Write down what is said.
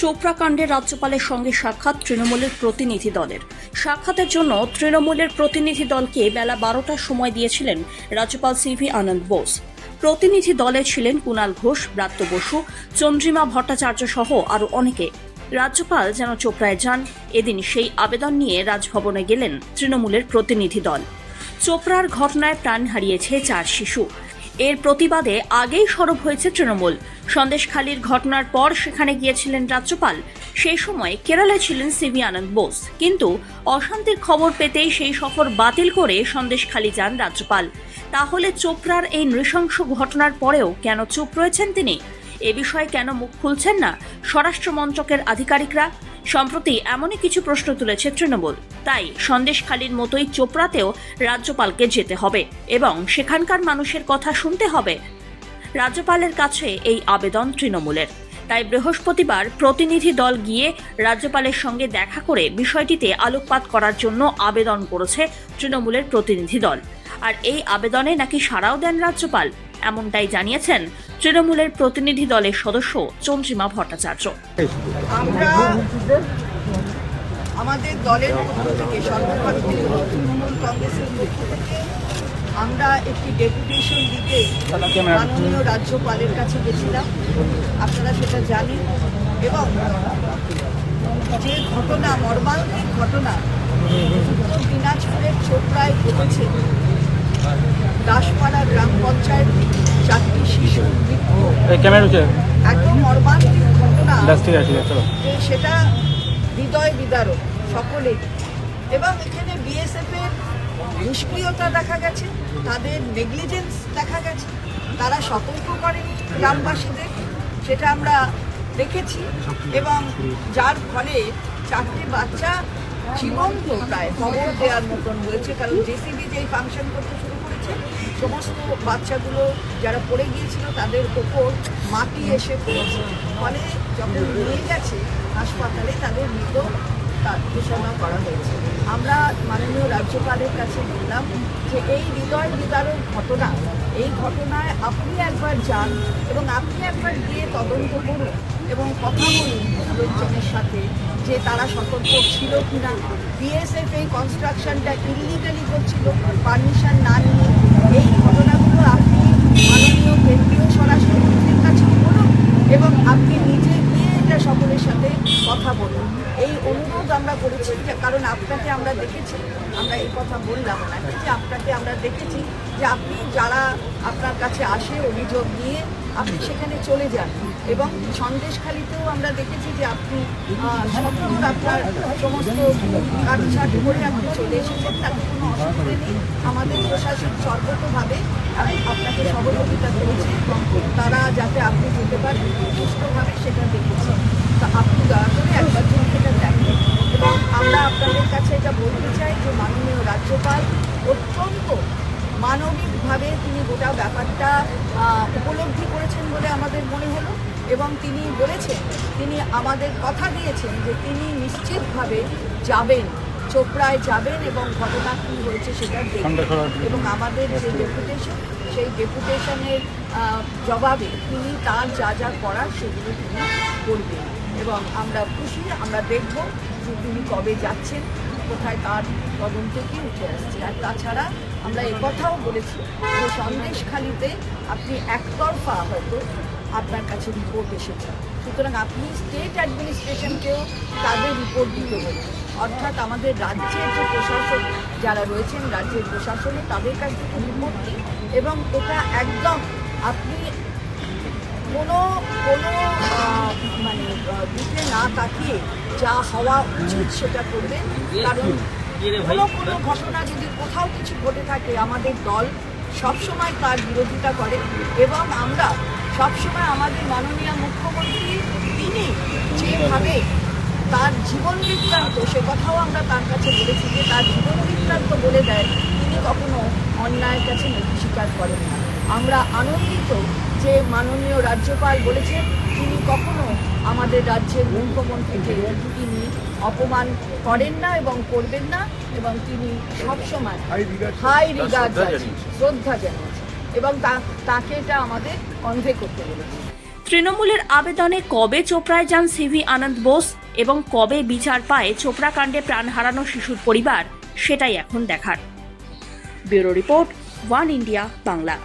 চোপড়া কাণ্ডে রাজ্যপালের সঙ্গে সাক্ষাৎ তৃণমূলের প্রতিনিধি দলের। সাক্ষাতের জন্য তৃণমূলের প্রতিনিধি দলকে বেলা বারোটার সময় দিয়েছিলেন রাজ্যপাল সিভি আনন্দ বোস। প্রতিনিধি দলে ছিলেন কুণাল ঘোষ, ব্রাত্য বসু, চন্দ্রিমা ভট্টাচার্য সহ আরও অনেকে। রাজ্যপাল যেন চোপড়ায় যান, এদিন সেই আবেদন নিয়ে রাজভবনে গেলেন তৃণমূলের প্রতিনিধি দল। চোপড়ার ঘটনায় প্রাণ হারিয়েছে চার শিশু। এর প্রতিবাদে আগেই সরব হয়েছে তৃণমূল। সন্দেশখালীর ঘটনার পর সেখানে গিয়েছিলেন রাজ্যপাল। সেই সময় কেরালায় ছিলেন সিভি আনন্দ বোস। কিন্তু অশান্তির খবর পেতেই সেই সফর বাতিল করে সন্দেশখালী যান রাজ্যপাল। তাহলে চোপড়ার এই নৃশংস ঘটনার পরেও কেন চুপ রয়েছেন তিনি? এ বিষয়ে কেন মুখ খুলছেন না? স্বরাষ্ট্র মন্ত্রকের আধিকারিকরা সম্প্রতি এমনই কিছু প্রশ্ন তুলেছে তৃণমূল। তাই সন্দেশখালীর মতোই চোপড়াতেও রাজ্যপালকে যেতে হবে এবং সেখানকার মানুষের কথা শুনতে হবে। রাজ্যপালের কাছে এই আবেদন তৃণমূলের। তাই বৃহস্পতিবার প্রতিনিধি দল গিয়ে রাজ্যপালের সঙ্গে দেখা করে বিষয়টিতে আলোকপাত করার জন্য আবেদন করেছে তৃণমূলের প্রতিনিধি দল। আর এই আবেদনে নাকি সাড়াও দেন রাজ্যপাল, এমনটাই জানিয়েছেন তৃণমূলের প্রতিনিধি দলের সদস্য চন্দ্রিমা ভট্টাচার্য। আমরা আমাদের দলের পক্ষ থেকে সর্বভারতীয় তৃণমূল কংগ্রেসের পক্ষ থেকে আমরা একটি ডেপুটেশন দিতে মাননীয় রাজ্যপালের কাছে গেছিলাম। আপনারা সেটা জানেন। এবং যে ঘটনা মর্মান্তিক ঘটনা দিনাজপুরের চোপড়ায় ঘটেছে দাসপাড়া গ্রাম পঞ্চায়েত চারটি হচ্ছে এত মর্মান্তিক ঘটনা। সেটা হৃদয় বিদারক সকলের এবং এখানে বিএসএফ এর নিষ্ক্রিয়তা দেখা গেছে তাদের নেগলিজেন্স দেখা গেছে তারা সতর্ক করেনি গ্রামবাসীদের সেটা আমরা দেখেছি। এবং যার ফলে চারটি বাচ্চা জীবন্ত প্রায় খবর দেওয়ার মতন হয়েছে, কারণ জেসিবি যেই ফাংশন করতে শুরু করেছে, সমস্ত বাচ্চাগুলো যারা পড়ে গিয়েছিল তাদের ওপর মাটি এসে পড়েছে। ফলে যখন নিয়ে গেছে হাসপাতালে, তাদের মৃত ঘোষণা করা হয়েছে। আমরা মাননীয় রাজ্যপালের কাছে বললাম যে এই হৃদয় বিদারক ঘটনা এই ঘটনায় আপনি একবার যান এবং আপনি একবার গিয়ে তদন্ত করুন এবং কথা বলুন লোকজনের সাথে যে তারা সতর্ক ছিল কি না বিএসএফ এই কনস্ট্রাকশনটা ইলিগালি করছিল পারমিশন না নিয়ে। এই ঘটনাগুলো আপনি মাননীয় কেন্দ্রীয় স্বরাষ্ট্রমন্ত্রীর কাছে বলুন এবং আপনি নিজে গিয়ে এটা সকলের সাথে কথা বলুন। এই অনুরোধ আমরা করেছি যে কারণ আপনাকে আমরা দেখেছি, আমরা এই কথা বললাম না। যে আপনাকে আমরা দেখেছি যে আপনি যারা আপনার কাছে আসে অভিযোগ নিয়ে, আপনি সেখানে চলে যান। এবং সন্দেশখালিতেও আমরা দেখেছি যে আপনি সত্তর আপনার সমস্ত কাটছাট করে আপনি চলে এসেছেন। তাতে কোনো অসুবিধে নেই। আমাদের প্রশাসন সর্বতভাবে আপনাকে সহযোগিতা করেছে এবং তারা যাতে আপনি যেতে পারেন, সুস্থভাবে সেটা দেখেছে তা আপনি দয়া করে একবার যদি এটা দেখেন এবং আমরা আপনাদের কাছে এটা বলতে চাই যে মাননীয় রাজ্যপাল অত্যন্ত মানবিকভাবে তিনি গোটা ব্যাপারটা উপলব্ধি করেছেন বলে আমাদের মনে হলো এবং তিনি বলেছেন তিনি আমাদের কথা দিয়েছেন যে তিনি নিশ্চিতভাবে যাবেন চোপড়ায় যাবেন এবং ঘটনা কী হয়েছে সেটা দেখবেন। এবং আমাদের যে ডেপুটেশন সেই ডেপুটেশনের জবাবে তিনি তার যা যা করার সেগুলো তিনি করবেন। এবং আমরা খুশি আমরা দেখব যে তিনি কবে যাচ্ছেন। কোথায় তার তদন্তে কি উঠে আসছে? আর তাছাড়া আমরা কথাও বলেছি যে সন্দেশখালিতে আপনি একতরফা হয়তো আপনার কাছে রিপোর্ট এসেছে। সুতরাং আপনি স্টেট অ্যাডমিনিস্ট্রেশনকেও তাদের রিপোর্ট দিতে বলুন। অর্থাৎ আমাদের রাজ্যের যে প্রশাসক যারা রয়েছেন, রাজ্যের প্রশাসনে তাদের কাছ থেকে রিপোর্ট দিন এবং এটা একদম আপনি কোনো কোনো দিকে না তাকিয়ে যা হওয়া উচিত সেটা করবেন কারণ কোনো কোনো ঘটনা যদি কোথাও কিছু ঘটে থাকে আমাদের দল সবসময় তার বিরোধিতা করে এবং আমরা সবসময় আমাদের মাননীয় মুখ্যমন্ত্রী তিনি যেভাবে তার জীবন বৃত্তান্ত সে কথাও আমরা তার কাছে বলেছি যে তার জীবন বৃত্তান্ত বলে দেয় তিনি কখনো অন্যায়ের কাছে নথি স্বীকার করেন না। আমরা আনন্দিত যে মাননীয় রাজ্যপাল বলেছেন তিনি কখনো আমাদের রাজ্যের মুখ্যমন্ত্রীকে তিনি অপমান করেন না এবং করবেন না এবং তিনি সবসময় হাই রিগার্ড শ্রদ্ধা জানিয়েছেন এবং তা- তাকে এটা আমাদের কনভে করতে বলেছে তৃণমূলের আবেদনে কবে চোপড়ায় যান সিভি আনন্দ বোস এবং কবে বিচার পায় চোপড়া কাণ্ডে প্রাণ হারানো শিশুর পরিবার সেটাই এখন দেখার। Bureau report one India Bangla.